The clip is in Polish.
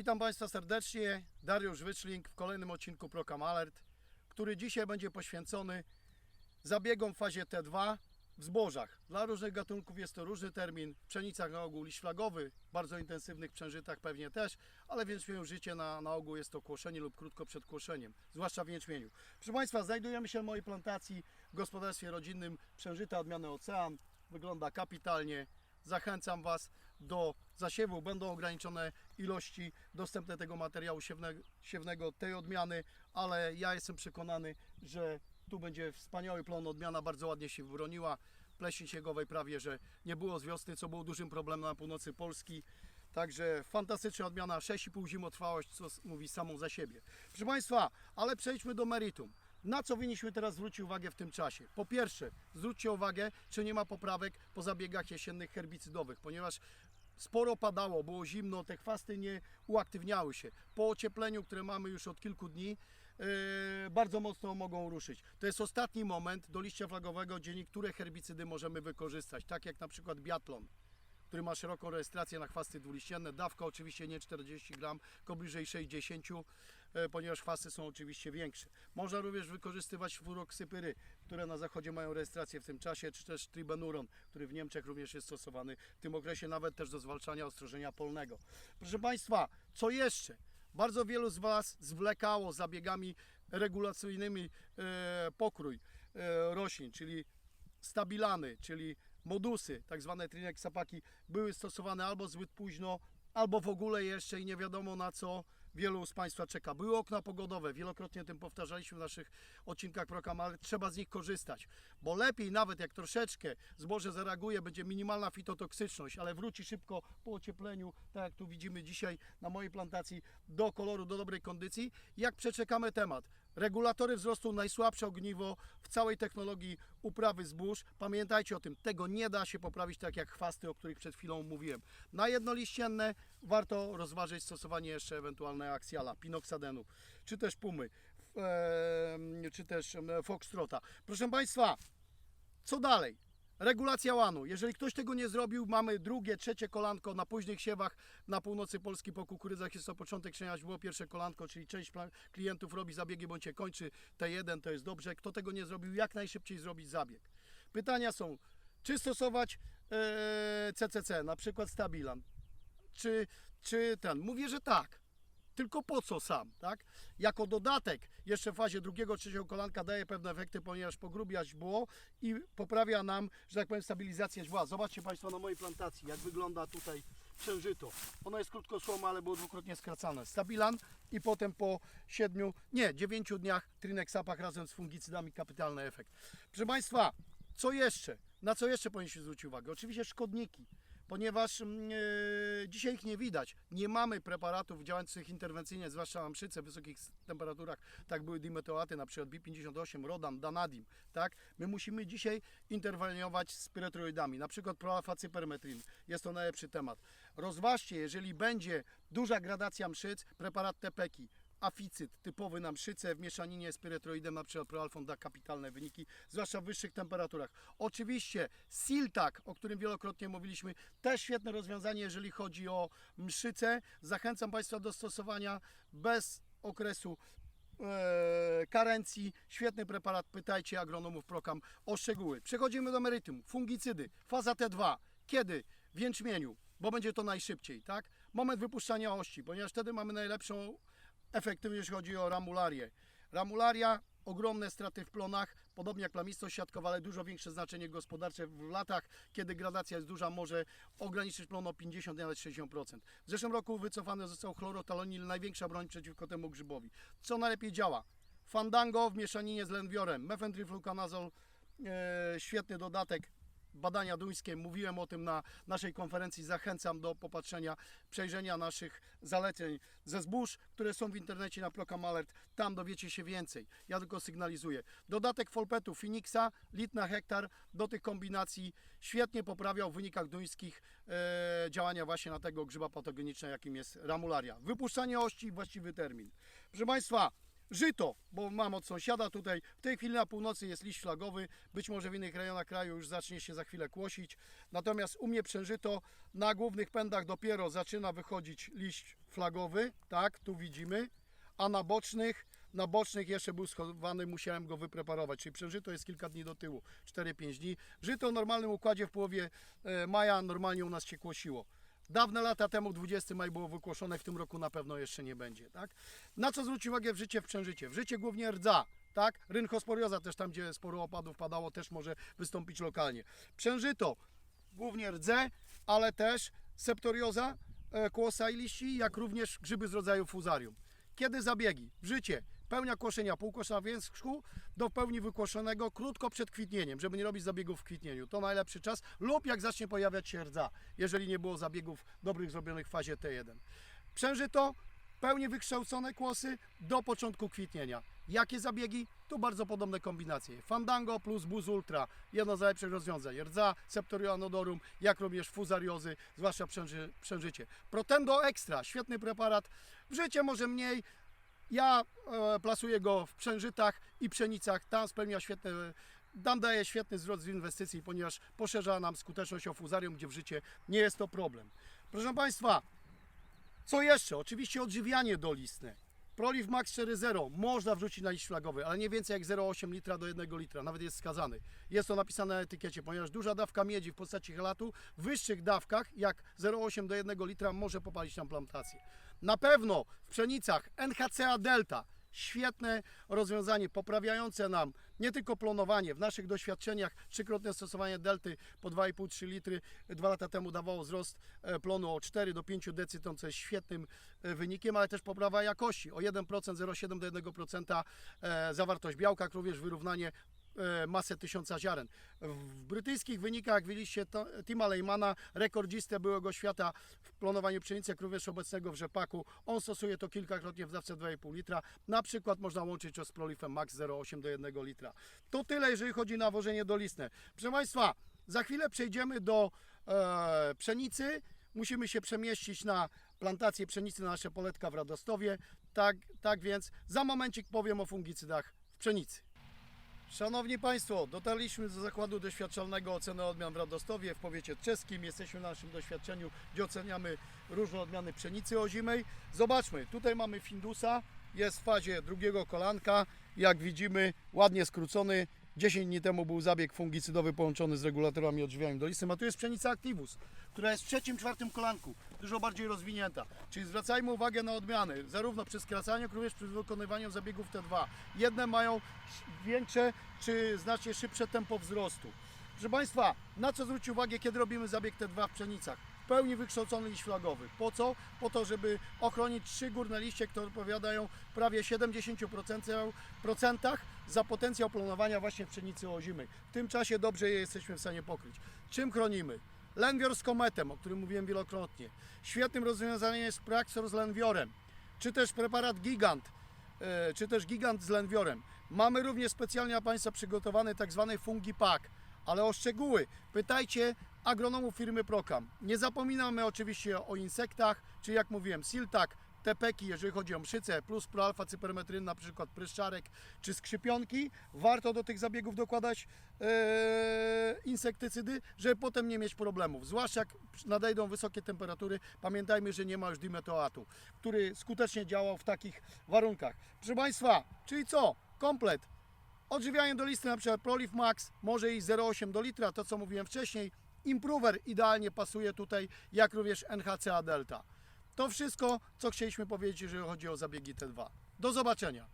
Witam Państwa serdecznie. Dariusz Wyczling w kolejnym odcinku Procam Alert, który dzisiaj będzie poświęcony zabiegom w fazie T2 w zbożach. Dla różnych gatunków jest to różny termin. W pszenicach na ogół liść flagowy, bardzo intensywnych przężytach pewnie też, ale w jęczmieniu życie na, na ogół jest to kłoszenie lub krótko przed kłoszeniem, zwłaszcza w jęczmieniu. Proszę Państwa, znajdujemy się w mojej plantacji w gospodarstwie rodzinnym przężyta odmiany Ocean. Wygląda kapitalnie. Zachęcam Was do zasiewu. Będą ograniczone ilości dostępne tego materiału siewnego, tej odmiany, ale ja jestem przekonany, że tu będzie wspaniały plon. Odmiana bardzo ładnie się wybroniła. Pleśni siegowej prawie, że nie było z wiosny, co było dużym problemem na północy Polski. Także fantastyczna odmiana, 6,5 zimotrwałość, co mówi samą za siebie. Proszę Państwa, ale przejdźmy do meritum. Na co powinniśmy teraz zwrócić uwagę w tym czasie? Po pierwsze, zwróćcie uwagę, czy nie ma poprawek po zabiegach jesiennych herbicydowych, ponieważ sporo padało, było zimno, te chwasty nie uaktywniały się. Po ociepleniu, które mamy już od kilku dni, yy, bardzo mocno mogą ruszyć. To jest ostatni moment do liścia flagowego, gdzie niektóre herbicydy możemy wykorzystać, tak jak na przykład biatlon który ma szeroką rejestrację na chwasty dwuliścienne. Dawka oczywiście nie 40 gram, tylko bliżej 60, e, ponieważ chwasty są oczywiście większe. Można również wykorzystywać furoksypyry, które na zachodzie mają rejestrację w tym czasie, czy też tribenuron, który w Niemczech również jest stosowany w tym okresie, nawet też do zwalczania ostrożenia polnego. Proszę Państwa, co jeszcze? Bardzo wielu z Was zwlekało zabiegami regulacyjnymi e, pokrój e, roślin, czyli stabilany, czyli modusy, tak zwane trinexapaki, były stosowane albo zbyt późno, albo w ogóle jeszcze i nie wiadomo na co wielu z Państwa czeka. Były okna pogodowe, wielokrotnie tym powtarzaliśmy w naszych odcinkach program, ale trzeba z nich korzystać, bo lepiej nawet jak troszeczkę zboże zareaguje, będzie minimalna fitotoksyczność, ale wróci szybko po ociepleniu, tak jak tu widzimy dzisiaj na mojej plantacji, do koloru, do dobrej kondycji. Jak przeczekamy temat, Regulatory wzrostu najsłabsze ogniwo w całej technologii uprawy zbóż. Pamiętajcie o tym, tego nie da się poprawić tak jak chwasty, o których przed chwilą mówiłem. Na jednoliścienne warto rozważyć stosowanie jeszcze ewentualne aksjala, pinoksadenu, czy też pumy, czy też foxtrota. Proszę Państwa, co dalej? Regulacja łanu. Jeżeli ktoś tego nie zrobił, mamy drugie, trzecie kolanko na późnych siewach na północy Polski po kukurydzach. Jest to początek krzenia, było pierwsze kolanko, czyli część klientów robi zabiegi bądź je kończy. T1 to jest dobrze. Kto tego nie zrobił, jak najszybciej zrobić zabieg. Pytania są, czy stosować e, CCC, na przykład Stabilan, czy, czy ten. Mówię, że tak. Tylko po co sam, tak? Jako dodatek jeszcze w fazie drugiego, trzeciego kolanka daje pewne efekty, ponieważ pogrubia źdźbło i poprawia nam, że tak powiem, stabilizację źdźbła. Zobaczcie Państwo na mojej plantacji, jak wygląda tutaj przężyto. Ono jest krótkosłome, ale było dwukrotnie skracane. Stabilan i potem po siedmiu, nie, dziewięciu dniach Trinexapach razem z fungicydami kapitalny efekt. Proszę Państwa, co jeszcze? Na co jeszcze powinniśmy zwrócić uwagę? Oczywiście szkodniki ponieważ e, dzisiaj ich nie widać. Nie mamy preparatów działających interwencyjnie, zwłaszcza na mszyce w wysokich temperaturach, tak były dimetoaty, na przykład B58, Rodan, Danadim, tak? My musimy dzisiaj interweniować z pyretroidami, na przykład proalfacypermetrin, jest to najlepszy temat. Rozważcie, jeżeli będzie duża gradacja mszyc, preparat Tepeki, aficyd typowy na mszyce w mieszaninie z pyretroidem, na przykład proalfą da kapitalne wyniki, zwłaszcza w wyższych temperaturach. Oczywiście Siltak, o którym wielokrotnie mówiliśmy, też świetne rozwiązanie, jeżeli chodzi o mszyce. Zachęcam Państwa do stosowania bez okresu e, karencji. Świetny preparat, pytajcie agronomów Prokam o szczegóły. Przechodzimy do meritum. Fungicydy, faza T2. Kiedy? W jęczmieniu, bo będzie to najszybciej, tak? Moment wypuszczania ości, ponieważ wtedy mamy najlepszą efektywność, jeśli chodzi o ramularię. Ramularia, ogromne straty w plonach, podobnie jak plamistość siatkowa, ale dużo większe znaczenie gospodarcze w latach, kiedy gradacja jest duża, może ograniczyć plon o 50, nawet 60%. W zeszłym roku wycofany został chlorotalonil, największa broń przeciwko temu grzybowi. Co najlepiej działa? Fandango w mieszaninie z lenwiorem, mefentrifluconazol, e, świetny dodatek, badania duńskie. Mówiłem o tym na naszej konferencji. Zachęcam do popatrzenia, przejrzenia naszych zaleceń ze zbóż, które są w internecie na Procam Alert. Tam dowiecie się więcej. Ja tylko sygnalizuję. Dodatek Folpetu Phoenixa, lit na hektar do tych kombinacji świetnie poprawiał w wynikach duńskich e, działania właśnie na tego grzyba patogenicznego, jakim jest ramularia. Wypuszczanie ości i właściwy termin. Proszę Państwa, Żyto, bo mam od sąsiada tutaj, w tej chwili na północy jest liść flagowy, być może w innych rejonach kraju już zacznie się za chwilę kłosić. Natomiast u mnie przężyto na głównych pędach dopiero zaczyna wychodzić liść flagowy, tak, tu widzimy, a na bocznych, na bocznych jeszcze był schowany, musiałem go wypreparować, czyli przężyto jest kilka dni do tyłu, 4-5 dni. Żyto w normalnym układzie w połowie e, maja normalnie u nas się kłosiło. Dawne lata temu, 20 maj było wykłoszone, w tym roku na pewno jeszcze nie będzie, tak? Na co zwrócić uwagę w życie w przężycie? W życie głównie rdza, tak? Rynchosporioza też tam, gdzie sporo opadów padało, też może wystąpić lokalnie. Przężyto, głównie rdze, ale też septorioza, e, kłosa i liści, jak również grzyby z rodzaju fuzarium. Kiedy zabiegi? W życie. Pełnia kłoszenia półkosza w wierzchu do pełni wykłoszonego krótko przed kwitnieniem, żeby nie robić zabiegów w kwitnieniu. To najlepszy czas lub jak zacznie pojawiać się rdza, jeżeli nie było zabiegów dobrych zrobionych w fazie T1. Przężyto, pełnie wykształcone kłosy do początku kwitnienia. Jakie zabiegi? Tu bardzo podobne kombinacje. Fandango plus Buz Ultra, jedno z najlepszych rozwiązań. Rdza, Septorioanodorum, jak również fuzariozy, zwłaszcza przęży, przężycie. Protendo Extra, świetny preparat. W życie może mniej, ja e, plasuję go w przężytach i pszenicach. Tam spełnia świetne, tam daje świetny zwrot z inwestycji, ponieważ poszerza nam skuteczność o fuzarium, gdzie w życie nie jest to problem. Proszę Państwa, co jeszcze? Oczywiście odżywianie dolistne. Proliv Max 4.0 można wrzucić na liść flagowy, ale nie więcej jak 0,8 litra do 1 litra, nawet jest skazany. Jest to napisane na etykiecie, ponieważ duża dawka miedzi w postaci helatu w wyższych dawkach, jak 0,8 do 1 litra, może popalić nam plantację. Na pewno w pszenicach NHCA Delta świetne rozwiązanie poprawiające nam nie tylko plonowanie. W naszych doświadczeniach trzykrotne stosowanie delty po 2,5-3 litry dwa lata temu dawało wzrost e, plonu o 4 do 5 decyton, co jest świetnym e, wynikiem, ale też poprawa jakości o 1%, 0,7 do 1% e, zawartość białka, jak również wyrównanie masę tysiąca ziaren. W brytyjskich wynikach widzieliście Tima Leymana, rekordzistę byłego świata w plonowaniu pszenicy, jak również obecnego w rzepaku. On stosuje to kilkakrotnie w dawce 2,5 litra. Na przykład można łączyć to z Prolifem Max 0,8 do 1 litra. To tyle, jeżeli chodzi o nawożenie dolistne. Proszę Państwa, za chwilę przejdziemy do e, pszenicy. Musimy się przemieścić na plantację pszenicy na nasze poletka w Radostowie. Tak, tak więc za momencik powiem o fungicydach w pszenicy. Szanowni Państwo, dotarliśmy do zakładu doświadczalnego oceny odmian w Radostowie w powiecie czeskim. Jesteśmy na naszym doświadczeniu, gdzie oceniamy różne odmiany pszenicy ozimej. Zobaczmy, tutaj mamy Findusa, jest w fazie drugiego kolanka. Jak widzimy, ładnie skrócony. 10 dni temu był zabieg fungicydowy połączony z regulatorami odżywiania dolistym, a tu jest pszenica Activus, która jest w trzecim, czwartym kolanku, dużo bardziej rozwinięta. Czyli zwracajmy uwagę na odmiany, zarówno przy skracaniu, jak również przy wykonywaniu zabiegów T2. Jedne mają większe czy znacznie szybsze tempo wzrostu. Proszę Państwa, na co zwrócić uwagę, kiedy robimy zabieg T2 w pszenicach? Pełni wykształcony liść flagowy. Po co? Po to, żeby ochronić trzy górne liście, które odpowiadają prawie 70% procentach za potencjał planowania właśnie pszenicy ozimej. W tym czasie dobrze je jesteśmy w stanie pokryć. Czym chronimy? Lenwior z kometem, o którym mówiłem wielokrotnie. Świetnym rozwiązaniem jest Praxor z lenwiorem, czy też preparat Gigant, e, czy też Gigant z lenwiorem. Mamy również specjalnie dla Państwa przygotowany tak zwany fungi pack, ale o szczegóły pytajcie agronomów firmy Procam. Nie zapominamy oczywiście o insektach, czy jak mówiłem, siltak, tepeki, jeżeli chodzi o mszyce, plus proalfa cypermetryn, na przykład pryszczarek czy skrzypionki. Warto do tych zabiegów dokładać e, insektycydy, żeby potem nie mieć problemów. Zwłaszcza jak nadejdą wysokie temperatury, pamiętajmy, że nie ma już dimetoatu, który skutecznie działał w takich warunkach. Proszę Państwa, czyli co? Komplet. Odżywianie do listy, na przykład Proliv Max, może iść 0,8 do litra, to co mówiłem wcześniej. Improver idealnie pasuje tutaj, jak również NHCA Delta. To wszystko, co chcieliśmy powiedzieć, jeżeli chodzi o zabiegi T2. Do zobaczenia.